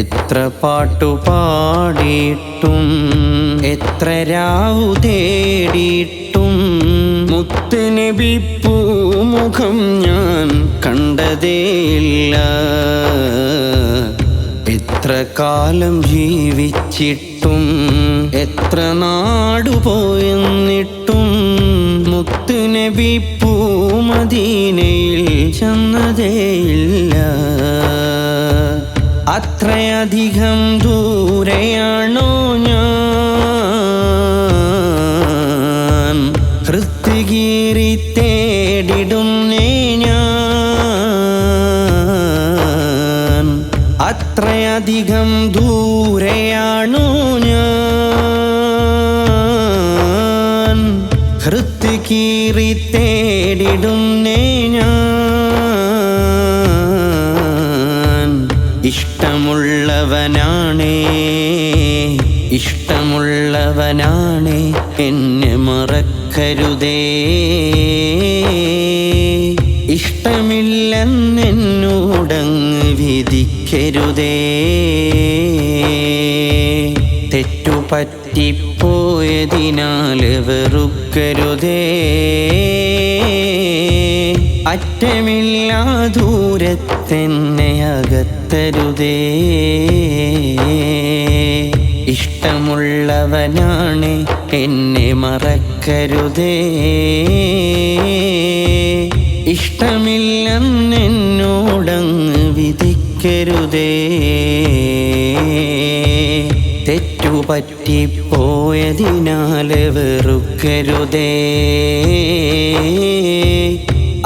എത്ര പാട്ടു പാടിയിട്ടും എത്ര രാവു തേടിയിട്ടും. മുത്തുനബി പൂമുഖം ഞാൻ കണ്ടതേയില്ല. എത്ര കാലം ജീവിച്ചിട്ടും എത്ര നാടു പോയെന്നിട്ടും മുത്തുനബി പൂമദീനയിൽ ചെന്നതേയില്ല. അത്രയധികം ദൂരെയാണോ ഞാൻ? ഹൃത്തികീറി തേടിടുന്നേ ഞാൻ. അത്രയധികം ദൂരെയാണോ ഞാൻ? ഹൃത്തികീറി തേടിടും ഞാൻ ഇഷ്ടമുള്ളവനാണേ എന്നെ മറക്കരുതേ. ഇഷ്ടമില്ലെന്നെന്നോടങ്ങ് വിധിക്കരുതേ. തെറ്റുപറ്റിപ്പോയതിനാൽ വെറുക്കരുതേ. അറ്റമില്ലാ ദൂരത്തെന്നെ അകത്തരുതേ. ഇഷ്ടമുള്ളവനാണ് എന്നെ മറക്കരുതേ. ഇഷ്ടമില്ലെന്നെന്നോടങ്ങ് വിധിക്കരുതേ. തെറ്റുപറ്റിപ്പോയതിനാൽ വെറുക്കരുതേ.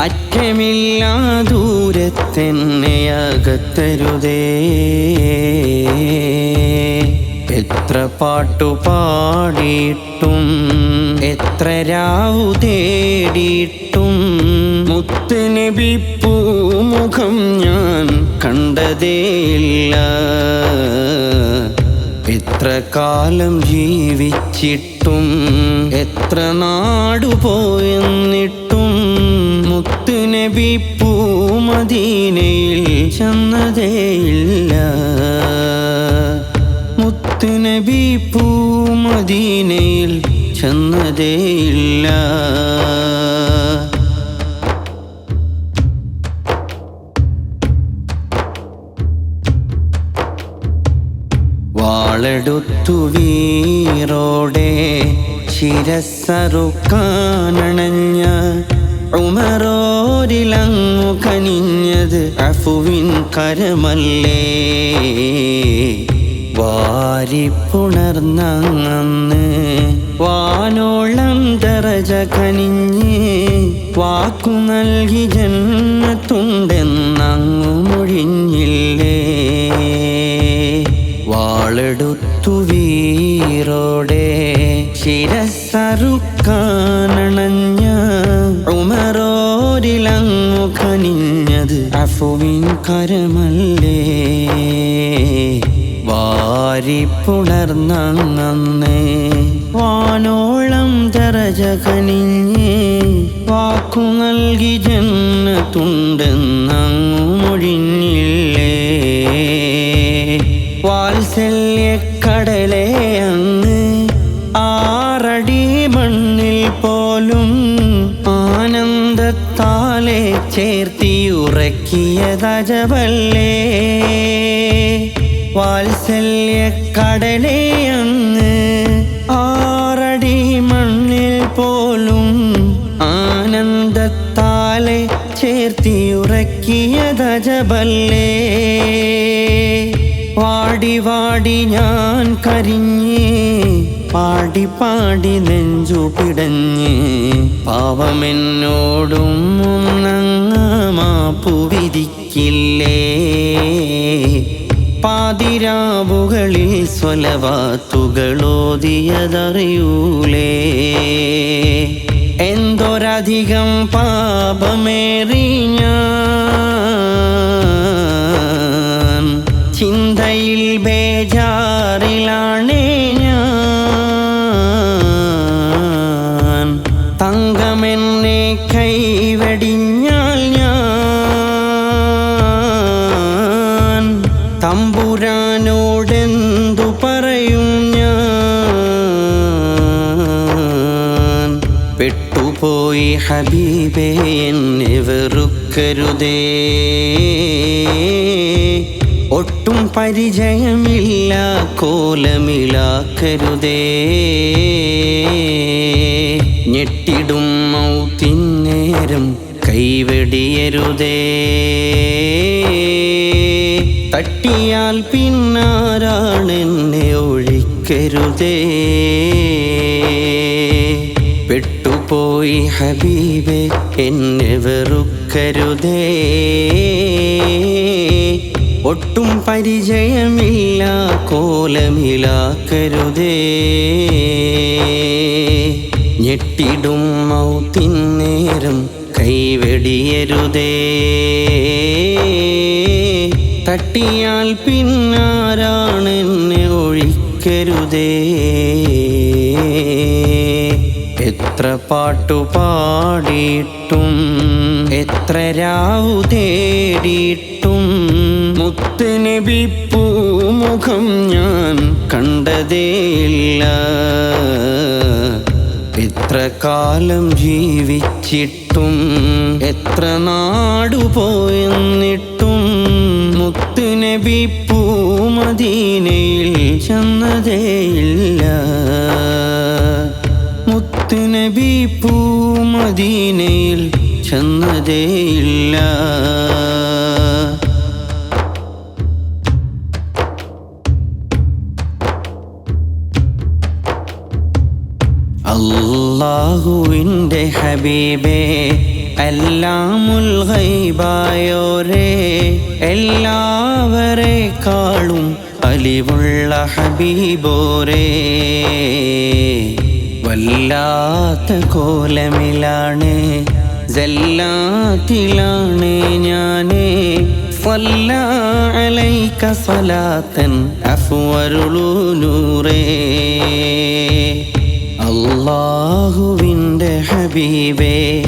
അറ്റമില്ലാ ദൂരത്തെന്നെ അകത്തരുതേ. എത്ര പാട്ടു പാടിയിട്ടും എത്ര രാവു തേടിയിട്ടും മുത്തുനബി പൂമുഖം ഞാൻ കണ്ടതേയില്ല. എത്ര കാലം ജീവിച്ചിട്ടും എത്ര നാടു പോയെന്നിട്ടും മുത്തുനബി പൂമദീനയിൽ ചെന്നതേയില്ല. മുത്തുനബി പൂമദീനയിൽ ചെന്നതേയില്ല. വാളെടുത്തു വീറോടെ ശിരസറുക്കാനണഞ്ഞ ഉമറോരിലങ്ങു കനിഞ്ഞത് അഫുവിൻ കരമല്ലേ. വാരിപ്പുണർന്നങ്ങന്ന് വാനോളം തറച കനിഞ്ഞ് വാക്കു നൽകി ജന്മത്തുണ്ടെന്നങ്ങു മൊഴിഞ്ഞില്ലേ? വാളെടുത്തു വീറോടെ ശിരസറുക്കാനണഞ്ഞ ഉമറോരിലങ്ങു കനിഞ്ഞത് അഫുവിൻ കരമല്ലേ? വാരിപ്പുണർന്നങ്ങന്ന് വാനോളം ദറജ കനിഞ്ഞേ വാക്കു നൽകി ജന്മത്തുണ്ടെന്നങ്ങു മൊഴിഞ്ഞില്ലേ. വാത്സല്യക്കടലെ അങ്ങ് ആറടി മണ്ണിൽ പോലും ആനന്ദത്താലെ ചേർത്തിയുറക്കിയതജവല്ലേ വാത്സല്യക്കടലെ അങ്ങ് ആറടി മണ്ണിൽ പോലും ആനന്ദത്താലെ ചേർത്തിയുറക്കിയതജബല്ലേ വാടി വാടി ഞാൻ കരിഞ്ഞേ പാടി പാടി നെഞ്ചു പിടഞ്ഞ്. പാവമെന്നോടും മാപ്പു വിധിക്കില്ലേ? പാതിരാവുകളിൽ സ്വലവാത്തുകളോതിയതറിയൂലേ? എന്തൊരധികം പാപമേറി ഞാൻ ചിന്തയിൽ ബേജാറിലാണേ ഹബീബേ എന്നെ വെറുക്കരുതേ. ഒട്ടും പരിചയമില്ല കോലമിലാക്കരുതേ. ഞെട്ടിടും മൗത്തിന്നേരം കൈവെടിയരുതേ. തട്ടിയാൽ പിന്നാരാണെന്നെ ഒഴിക്കരുതേ. പെട്ടുപോയി ഹബീബെ എന്നെ വെറുക്കരുതേ. ഒട്ടും പരിചയമില്ല കോലമിലാക്കരുതേ. ഞെട്ടിടും മൗത്തിന്നേരം കൈവെടിയരുതേ. തട്ടിയാൽ പിന്നാരാണെന്നെ ഒഴിക്കരുതേ. എത്ര പാട്ടു പാടിയിട്ടും എത്ര രാവു തേടിയിട്ടും. മുത്തുനബി പൂമുഖം ഞാൻ കണ്ടതേയില്ല. എത്ര കാലം ജീവിച്ചിട്ടും എത്ര നാടു പോയെന്നിട്ടും മുത്തുനബി പൂമദീനയിൽ ചെന്നതേയില്ല. മുത്തുനബി പൂമദീനയിൽ ചെന്നതേയില്ല. അള്ളാഹുവിന്റെ ഹബീബേ എല്ലാമുൽ ഗൈബായോരേ എല്ലാവരെക്കാളും അലിവുള്ള ഹബീബോരേ. വല്ലാത്ത കോലമിലാണ് ജല്ലാത്തിലാണ് ഞാനേ. അലൈക്ക സ്വലാത്തൻ അഫ്വരുളൂ നൂറേ അള്ളാഹുവിന്റെ ഹബീബേ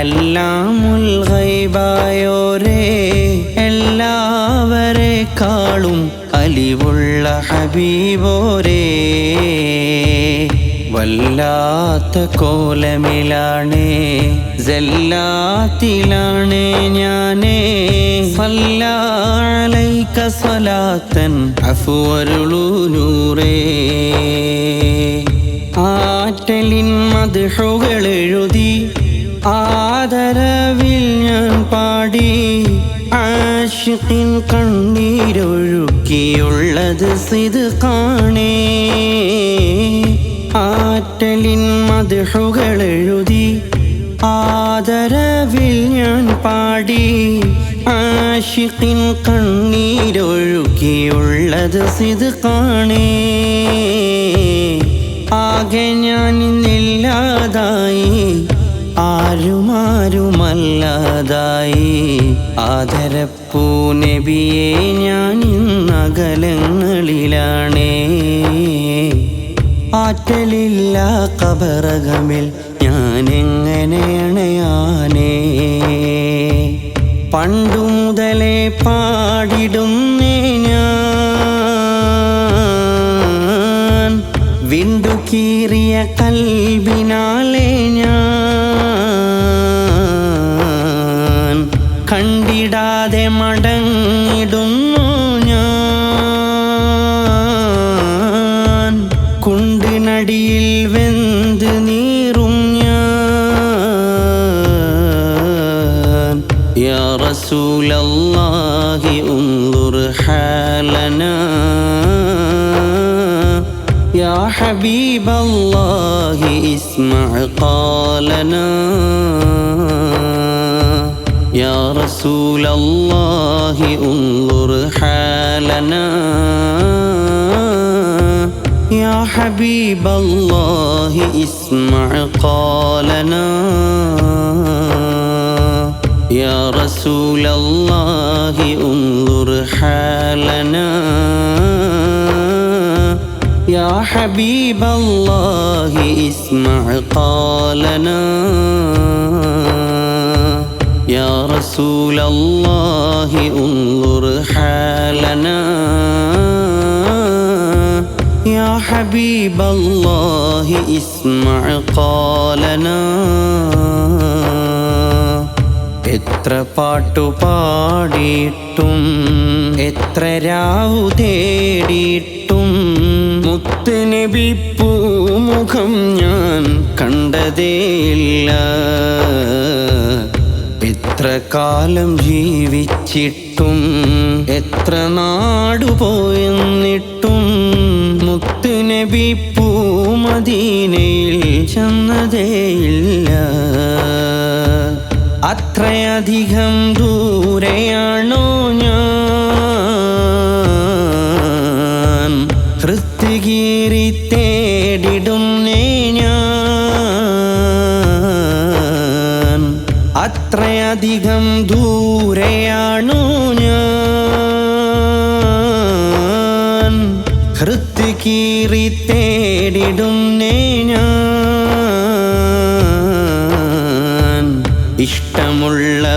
എല്ലാമുൽ ഗൈബായോരേ. എല്ലാവരെക്കാളും അലിവുള്ള ഹബീബോരേ. വല്ലാത്ത കോലമിലാണേ ജല്ലാത്തിലാണേ ഞാനേ. സല്ലാലൈക സ്വലാത്തൻ അഫുവരുളൂ നൂറേ. ആറ്റലിൻ മധുഷുകൾ എഴുതി ആദരവിൽ ഞാൻ പാടി. ആഷിഖിൻ കണ്ണീരൊഴുക്കിയുള്ളത് സിത് കാണേ. ആറ്റലിൻ മധുഹുകൾ എഴുതി. ആദരവിൽ ഞാൻ പാടി. ആഷിഖിൻ കണ്ണീരൊഴുകിയുള്ളത് സിത് കാണേ ആകെ ഞാൻ ഇന്നില്ലാതായി. ആരുമാരുമല്ലാതായി. ആദരപ്പൂ നബിയെ ഞാൻ ഇന്നകലങ്ങളിലാണേ. ആറ്റലില്ല കബറകമിൽ ഞാൻ എങ്ങനെ അണയാനേ? പണ്ടു മുതലേ പാടിടുന്നേ ഞാൻ. വിണ്ടു കീറിയ കൽവിനാലെ ഞാൻ. കണ്ടിടാതെ يا رسول الله انظر حالنا. يا حبيب الله اسمع قالنا. يا رسول الله انظر حالنا. يا حبيب الله اسمع قالنا. يا رسول الله انظر حالنا. يا حبيب الله اسمع قالنا. يا رسول الله انظر حالنا. حبيب الله اسمع قالنا. എത്ര പാട്ടു പാടിയിട്ടും എത്ര രാവു തേടിയിട്ടും മുത്തുനബി പൂമുഖം ഞാൻ കണ്ടതേയില്ല. എത്ര കാലം ജീവിച്ചിട്ടും എത്ര നാടു പോയെന്നിട്ടും മുത്തുനബി ചെന്നതേയില്ല. അത്രയധികം ദൂരെയാണോ ഞാൻ? ഹൃത്തികീറി തേടിടുന്നേ ഞാൻ. അത്രയധികം ദൂരെയാണു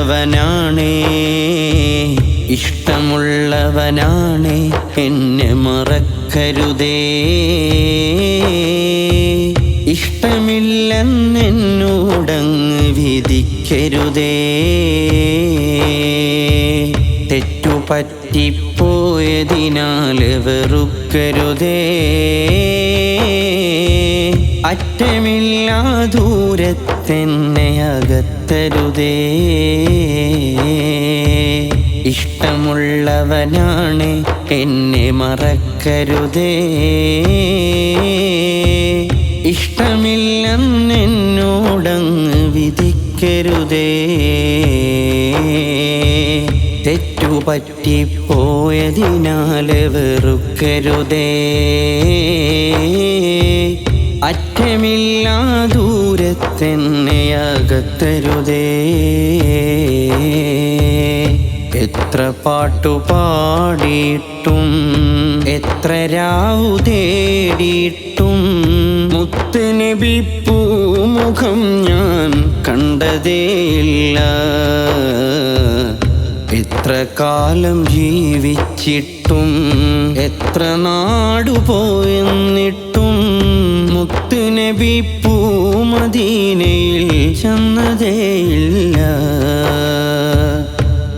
ഇഷ്ടമുള്ളവനാണേ ഇഷ്ടമുള്ളവനാണേ. എന്നെ മറക്കരുതേ. ഇഷ്ടമില്ലെന്നെന്നോടങ്ങ് വിധിക്കരുതേ. തെറ്റുപറ്റിപ്പോയതിനാൽ വെറുക്കരുതേ. അറ്റമില്ലാ ദൂരത്തെന്നെ അകത്തരുതേ. ഇഷ്ടമുള്ളവനാണ് എന്നെ മറക്കരുതേ. ഇഷ്ടമില്ലെന്നെന്നോടങ്ങ് വിധിക്കരുതേ. തെറ്റുപറ്റിപ്പോയതിനാൽ വെറുക്കരുതേ. അറ്റമില്ലാ ദൂരത്തെന്നെ അകത്തരുതേ എത്ര പാട്ടു പാടിയിട്ടും എത്ര രാവു തേടിയിട്ടും മുത്തുനബി പൂമുഖം ഞാൻ കണ്ടതേയില്ല. എത്ര കാലം ജീവിച്ചിട്ടും എത്ര നാടു പോയെന്നിട്ടും മുത്തുനബി പൂമദീനയിൽ ചെന്നതേയില്ല.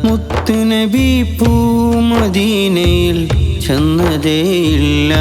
മുത്തുനബി പൂമദീനയിൽ ചെന്നതേയില്ല.